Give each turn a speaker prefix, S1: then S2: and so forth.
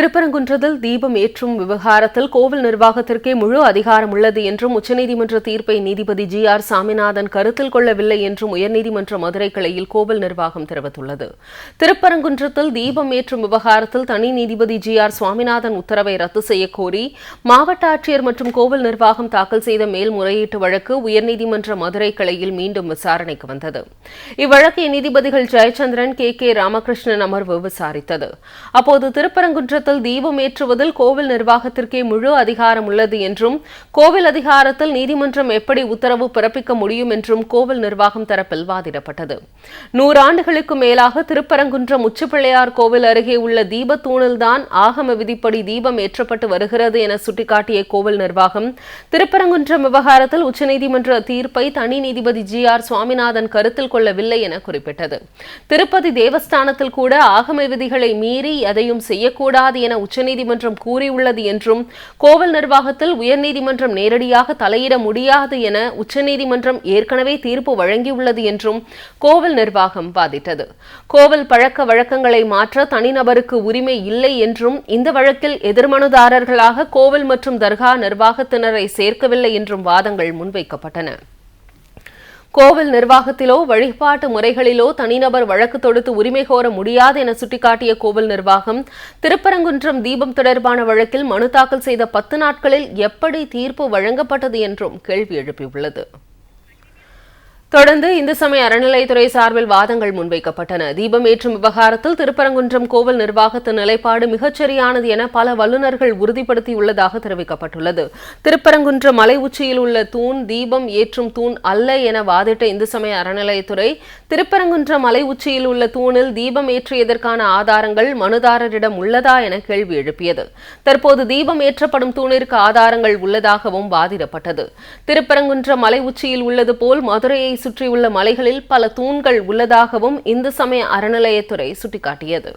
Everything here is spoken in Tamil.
S1: திருப்பரங்குன்றத்தில் தீபம் ஏற்றும் விவகாரத்தில் கோவில் நிர்வாகத்திற்கே முழு அதிகாரம் உள்ளது என்றும் உச்சநீதிமன்ற தீர்ப்பை நீதிபதி ஜி ஆர் சாமிநாதன் கருத்தில் கொள்ளவில்லை என்றும் உயர்நீதிமன்ற மதுரை கிளையில் கோவில் நிர்வாகம் தெரிவித்துள்ளது. திருப்பரங்குன்றத்தில் தீபம் ஏற்றும் விவகாரத்தில் தனி நீதிபதி ஜி ஆர் சுவாமிநாதன் உத்தரவை ரத்து செய்யக்கோரி மாவட்ட ஆட்சியர் மற்றும் கோவில் நிர்வாகம் தாக்கல் செய்த மேல்முறையீட்டு வழக்கு உயர்நீதிமன்ற மதுரை கிளையில் மீண்டும் விசாரணைக்கு வந்தது. இவ்வழக்கை நீதிபதிகள் ஜெயச்சந்திரன் கே கே ராமகிருஷ்ணன் அமர்வு விசாரித்தது. அப்போது திருப்பரங்குன்றத்தில் தீபம் ஏற்றுவதில் கோவில் நிர்வாகத்திற்கே முழு அதிகாரம் உள்ளது என்றும் கோவில் அதிகாரத்தில் நீதிமன்றம் எப்படி உத்தரவு பிறப்பிக்க முடியும் என்றும் கோவில் நிர்வாகம் தரப்பில் வாதிடப்பட்டது. நூறாண்டுகளுக்கு மேலாக திருப்பரங்குன்றம் உச்சிப்பிள்ளையார் கோவில் அருகே உள்ள தீபத்தூணில்தான் ஆகம விதிப்படி தீபம் ஏற்றப்பட்டு வருகிறது என சுட்டிக்காட்டிய கோவில் நிர்வாகம் திருப்பரங்குன்றம் விவகாரத்தில் உச்சநீதிமன்ற தீர்ப்பை தனி நீதிபதி ஜி ஆர் சுவாமிநாதன் கருத்தில் கொள்ளவில்லை என குறிப்பிட்டது. திருப்பதி தேவஸ்தானத்தில் கூட ஆகம விதிகளை மீறி எதையும் செய்யக்கூடாது என உச்சநீதிமன்றம் கூறியுள்ளது என்றும் கோவில் நிர்வாகத்தில் உயர்நீதிமன்றம் நேரடியாக தலையிட முடியாது என உச்சநீதிமன்றம் ஏற்கனவே தீர்ப்பு வழங்கியுள்ளது என்றும் கோவில் நிர்வாகம் வாதிட்டது. கோவில் பழக்க வழக்கங்களை மாற்ற தனிநபருக்கு உரிமை இல்லை என்றும் இந்த வழக்கில் எதிர்மனுதாரர்களாக கோவில் மற்றும் தர்கா நிர்வாகத்தினரை சேர்க்கவில்லை என்றும் வாதங்கள் முன்வைக்கப்பட்டன. கோவில் நிர்வாகத்திலோ வழிபாட்டு முறைகளிலோ தனிநபர் வழக்கு தொடுத்து உரிமை கோர முடியாது என சுட்டிக்காட்டிய கோவில் நிர்வாகம் திருப்பரங்குன்றம் தீபம் தொடர்பான வழக்கில் மனு தாக்கல் செய்த பத்து நாட்களில் எப்படி தீர்ப்பு வழங்கப்பட்டது என்றும் கேள்வி எழுப்பியுள்ளது. தொடர்ந்து இந்து சமய அறநிலையத்துறை சார்பில் வாதங்கள் முன்வைக்கப்பட்டன. தீபம் ஏற்றும் விவகாரத்தில் திருப்பரங்குன்றம் கோவில் நிர்வாகத்தின் நிலைப்பாடு மிகச்சரியானது என பல வல்லுநர்கள் உறுதிப்படுத்தியுள்ளதாக தெரிவிக்கப்பட்டுள்ளது. திருப்பரங்குன்றம் மலை உச்சியில் உள்ள தூண் தீபம் ஏற்றும் தூண் அல்ல என வாதிட்ட இந்து சமய அறநிலையத்துறை திருப்பரங்குன்றம் மலை உச்சியில் உள்ள தூணில் தீபம் ஏற்றியதற்கான ஆதாரங்கள் மனுதாரரிடம் உள்ளதா என கேள்வி எழுப்பியது. தற்போது தீபம் ஏற்றப்படும் தூணிற்கு ஆதாரங்கள் உள்ளதாகவும் வாதிடப்பட்டது. திருப்பரங்குன்றம் மலை உச்சியில் உள்ளது போல் மதுரையை சுற்றியுள்ள மலைகளில் பல தூண்கள் உள்ளதாகவும் இந்து சமய அறநிலையத்துறை சுட்டிக்காட்டியது.